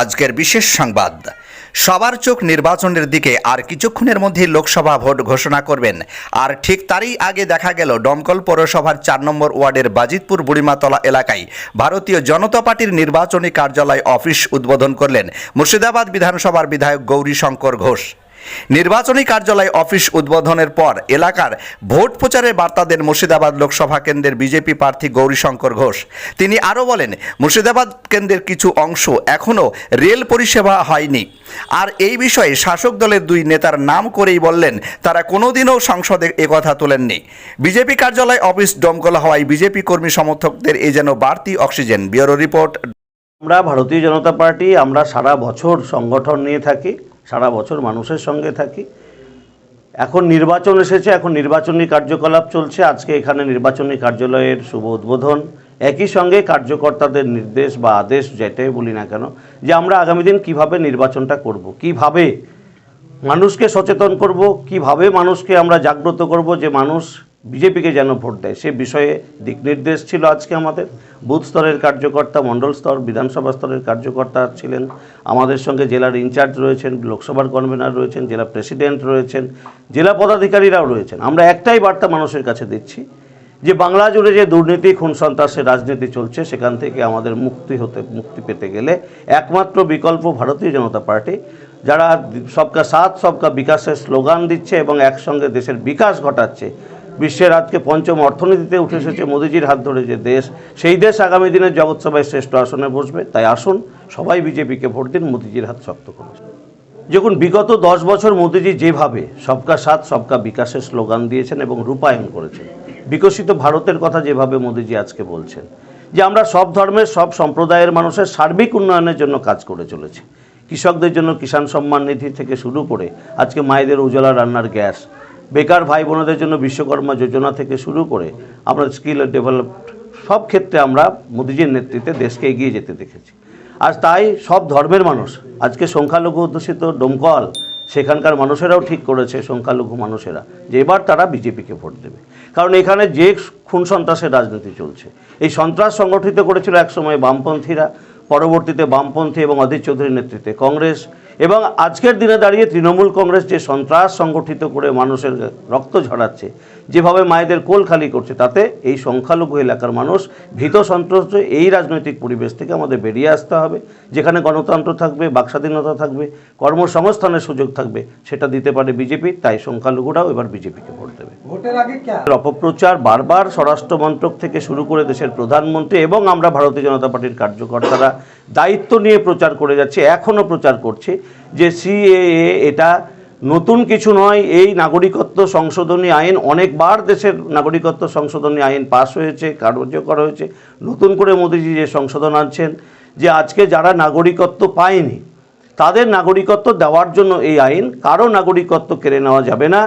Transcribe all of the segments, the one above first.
আজকের বিশেষ সংবাদ। সবার চোখ নির্বাচনের দিকে আর কিছুক্ষণের মধ্যে লোকসভা ভোট ঘোষণা করবেন। আর ঠিক তারই আগে দেখা গেল ডমকল পৌরসভার চার নম্বর ওয়ার্ডের বাজিতপুর বুড়িমাতলা এলাকায় ভারতীয় জনতা পার্টির নির্বাচনী কার্যালয় অফিস উদ্বোধন করলেন মুর্শিদাবাদ বিধানসভার বিধায়ক গৌরী শঙ্কর ঘোষ। নির্বাচনী কার্যালয় অফিস উদ্বোধনের পর এলাকার ভোট প্রচারের বার্তা দেন মুর্শিদাবাদ লোকসভা কেন্দ্রের বিজেপি প্রার্থী গৌরীশঙ্কর ঘোষ। তিনি আরও বলেন, মুর্শিদাবাদ কেন্দ্রের কিছু অংশ এখনও রেল পরিষেবা হয়নি। আর এই বিষয়ে শাসক দলের দুই নেতার নাম করেই বললেন, তারা কোনোদিনও সংসদে একথা তোলেননি। বিজেপি কার্যালয় অফিস দমকল হওয়ায় বিজেপি কর্মী সমর্থকদের এই যেন বাড়তি অক্সিজেন। Bureau report. আমরা ভারতীয় জনতা পার্টি, আমরা সারা বছর সংগঠন নিয়ে থাকি। সারা বছর মানুষের সঙ্গে থাকি। এখন নির্বাচন এসেছে, এখন নির্বাচনী কার্যকলাপ চলছে। আজকে এখানে নির্বাচনী কার্যালয়ের শুভ উদ্বোধন। একই সঙ্গে কার্যকর্তাদের নির্দেশ বা আদেশ যেটাই বলি না কেন, যে আমরা আগামী দিন কীভাবে নির্বাচনটা করব, কীভাবে মানুষকে সচেতন করব, কীভাবে মানুষকে আমরা জাগ্রত করব যে মানুষ বিজেপিকে যেন ভোট দেয়, সে বিষয়ে দিক নির্দেশ ছিল আজকে আমাদের। বুথ স্তরের কার্যকর্তা, মণ্ডল স্তর, বিধানসভা স্তরের কার্যকর্তা ছিলেন। আমাদের সঙ্গে জেলার ইনচার্জ রয়েছেন, লোকসভার কনভেনার রয়েছেন, জেলা প্রেসিডেন্ট রয়েছেন, জেলা পদাধিকারীরাও রয়েছেন। আমরা একটাই বার্তা মানুষের কাছে দিচ্ছি, যে বাংলা জুড়ে যে দুর্নীতি, খুন সন্ত্রাসের রাজনীতি চলছে, সেখান থেকে আমাদের মুক্তি হতে, মুক্তি পেতে গেলে একমাত্র বিকল্প ভারতীয় জনতা পার্টি, যারা সবকা সাথ, সবকা বিকাশের স্লোগান দিচ্ছে এবং একসঙ্গে দেশের বিকাশ ঘটাচ্ছে বিশ্বের আজকে পঞ্চম অর্থনীতিতে উঠে এসেছে মোদিজির হাত ধরে যে দেশ, সেই দেশ আগামী দিনে জগৎসভায় শ্রেষ্ঠ আসনে বসবে। তাই আসুন, সবাই বিজেপিকে ভোট দিন, মোদিজির হাত শক্ত করুন। দেখুন, বিগত দশ বছর মোদিজি যেভাবে সবকা সাথ, সবকা বিকাশের স্লোগান দিয়েছেন এবং রূপায়ণ করেছেন, বিকশিত ভারতের কথা যেভাবে মোদিজি আজকে বলছেন, যে আমরা সব ধর্মের, সব সম্প্রদায়ের মানুষের সার্বিক উন্নয়নের জন্য কাজ করে চলেছি। কৃষকদের জন্য কিষাণ সম্মান নিধি থেকে শুরু করে আজকে মায়েদের উজ্জ্বলা রান্নার গ্যাস বেকার ভাই বোনেদের জন্য বিশ্বকর্মা যোজনা থেকে শুরু করে আমরা স্কিল ডেভেলপ সব ক্ষেত্রে আমরা মোদিজির নেতৃত্বে দেশকে এগিয়ে যেতে দেখেছি। আজ তাই সব ধর্মের মানুষ, আজকে সংখ্যালঘু অধ্যুষিত ডোমকল, সেখানকার মানুষেরাও ঠিক করেছে সংখ্যালঘু মানুষেরা, যে এবার তারা বিজেপিকে ভোট দেবে। কারণ এখানে যে খুন সন্ত্রাসের রাজনীতি চলছে, এই সন্ত্রাস সংগঠিত করেছিল একসময় বামপন্থীরা, পরবর্তীতে বামপন্থী এবং অধীর চৌধুরীর নেতৃত্বে কংগ্রেস এবং আজকের দিনে দাঁড়িয়ে তৃণমূল কংগ্রেস যে সন্ত্রাস সংগঠিত করে মানুষের রক্ত ঝরাচ্ছে যেভাবে মায়েদের কোল খালি করছে তাতে এই সংখ্যালঘু এলাকার মানুষ ভীত সন্ত্রস্ত এই রাজনৈতিক পরিবেশ থেকে আমাদের বেরিয়ে আসতে হবে। যেখানে গণতন্ত্র থাকবে বাকস্বাধীনতা থাকবে কর্মসংস্থানের সুযোগ থাকবে সেটা দিতে পারে বিজেপি তাই সংখ্যালঘুরাও এবার বিজেপিকে ভোট দেবে। অপপ্রচার বারবার স্বরাষ্ট্র মন্ত্রক থেকে শুরু করে দেশের প্রধানমন্ত্রী এবং আমরা ভারতীয় জনতা পার্টির কার্যকর্তারা দায়িত্ব নিয়ে প্রচার করে যাচ্ছে এখনও প্রচার করছে যে সিএএ এটা নতুন কিছু নয়, এই নাগরিকত্ব সংশোধনী আইন, অনেকবার দেশের নাগরিকত্ব সংশোধনী আইন পাশ হয়েছে, কার্যকর হয়েছে। নতুন করে মোদিজি যে সংশোধন আনছেন, যে আজকে যারা নাগরিকত্ব পায়নি, তাদের নাগরিকত্ব দেওয়ার জন্য এই আইন, কারও নাগরিকত্ব কেড়ে নেওয়া যাবে না।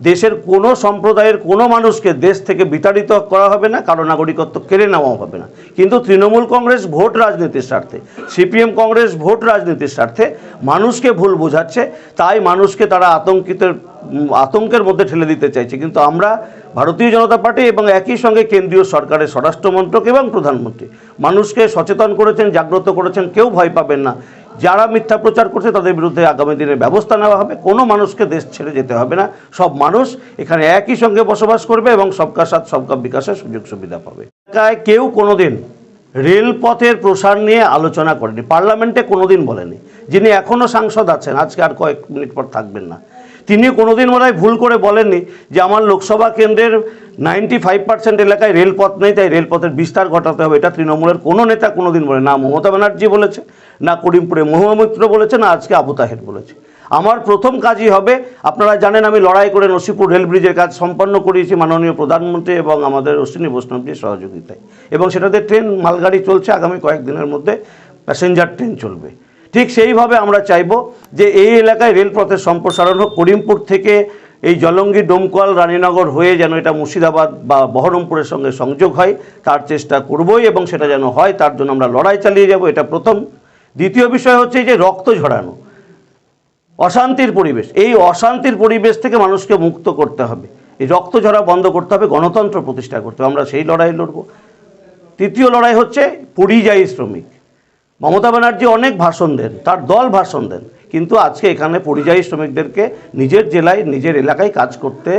দেশের কোনো সম্প্রদায়ের কোনো মানুষকে দেশ থেকে বিতাড়িত করা হবে না কারও নাগরিকত্ব কেড়ে নেওয়া হবে না। কিন্তু তৃণমূল কংগ্রেস ভোট রাজনীতির স্বার্থে সিপিএম কংগ্রেস ভোট রাজনীতির স্বার্থে মানুষকে ভুল বোঝাচ্ছে তাই মানুষকে তারা আতঙ্কিত উম, আতঙ্কের মধ্যে ঠেলে দিতে চাইছে। কিন্তু আমরা ভারতীয় জনতা পার্টি এবং একই সঙ্গে কেন্দ্রীয় সরকারের স্বরাষ্ট্রমন্ত্রক এবং প্রধানমন্ত্রী মানুষকে সচেতন করেছেন জাগ্রত করেছেন কেউ ভয় পাবেন না। যারা মিথ্যা প্রচার করছে তাদের বিরুদ্ধে আগামী দিনে ব্যবস্থা নেওয়া হবে। কোনো মানুষকে দেশ ছেড়ে যেতে হবে না। সব মানুষ এখানে একই সঙ্গে বসবাস করবে এবং সবকার সাথ, সবকা বিকাশের সুযোগ সুবিধা পাবে। কেউ কোনোদিন রেলপথের প্রসার নিয়ে আলোচনা করেনি। পার্লামেন্টে কোনোদিন বলেনি। যিনি এখনও সাংসদ আছেন, আজকে আর কয়েক মিনিট পর থাকবেন না। তিনি কোনোদিন মনে ভুল করে বলেননি যে আমার লোকসভা কেন্দ্রের নাইনটি ফাইভ পার্সেন্ট এলাকায় রেলপথ নেই, তাই রেলপথের বিস্তার ঘটাতে হবে। এটা তৃণমূলের কোনো নেতা কোনোদিন বলে না মমতা ব্যানার্জি বলেছে না করিমপুরে মহুয়া বলেছে, না আজকে আবু তাহের বলেছে। আমার প্রথম কাজই হবে, আপনারা জানেন আমি লড়াই করে নসিপুর রেল ব্রিজের কাজ সম্পন্ন করিয়েছি মাননীয় প্রধানমন্ত্রী এবং আমাদের অশ্বিনী বৈষ্ণবজির সহযোগিতায়। এবং সেটাতে ট্রেন, মালগাড়ি চলছে আগামী কয়েকদিনের মধ্যে, প্যাসেঞ্জার ট্রেন চলবে। ঠিক সেইভাবে আমরা চাইব যে এই এলাকায় রেলপথের সম্প্রসারণ হোক। করিমপুর থেকে এই জলঙ্গি ডোমকল রানীনগর হয়ে যেন এটা মুর্শিদাবাদ বা বহরমপুরের সঙ্গে সংযোগ হয়, তার চেষ্টা করবই এবং সেটা যেন হয়, তার জন্য আমরা লড়াই চালিয়ে যাব, এটা প্রথম। দ্বিতীয় বিষয় হচ্ছে যে রক্ত ঝরানো, অশান্তির পরিবেশ, এই অশান্তির পরিবেশ থেকে মানুষকে মুক্ত করতে হবে। এই রক্ত ঝরা বন্ধ করতে হবে, গণতন্ত্র প্রতিষ্ঠা করতে হবে। আমরা সেই লড়াই লড়ব। তৃতীয় লড়াই হচ্ছে পরিযায়ী শ্রমিক। মমতা ব্যানার্জি অনেক ভাষণ দেন, তার দল ভাষণ দেন, কিন্তু আজকে এখানে পরিযায়ী শ্রমিকদেরকে নিজের জেলায়, নিজের এলাকায় কাজ করতে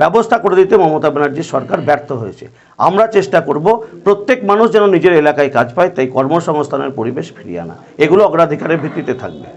ব্যবস্থা করে দিতে মমতা ব্যানার্জির সরকার ব্যর্থ হয়েছে। আমরা চেষ্টা করব প্রত্যেক মানুষ যেন নিজের এলাকায় কাজ পায়, তাই কর্মসংস্থানের পরিবেশ ফিরিয়ে আনা। এগুলো অগ্রাধিকারের ভিত্তিতে থাকবে।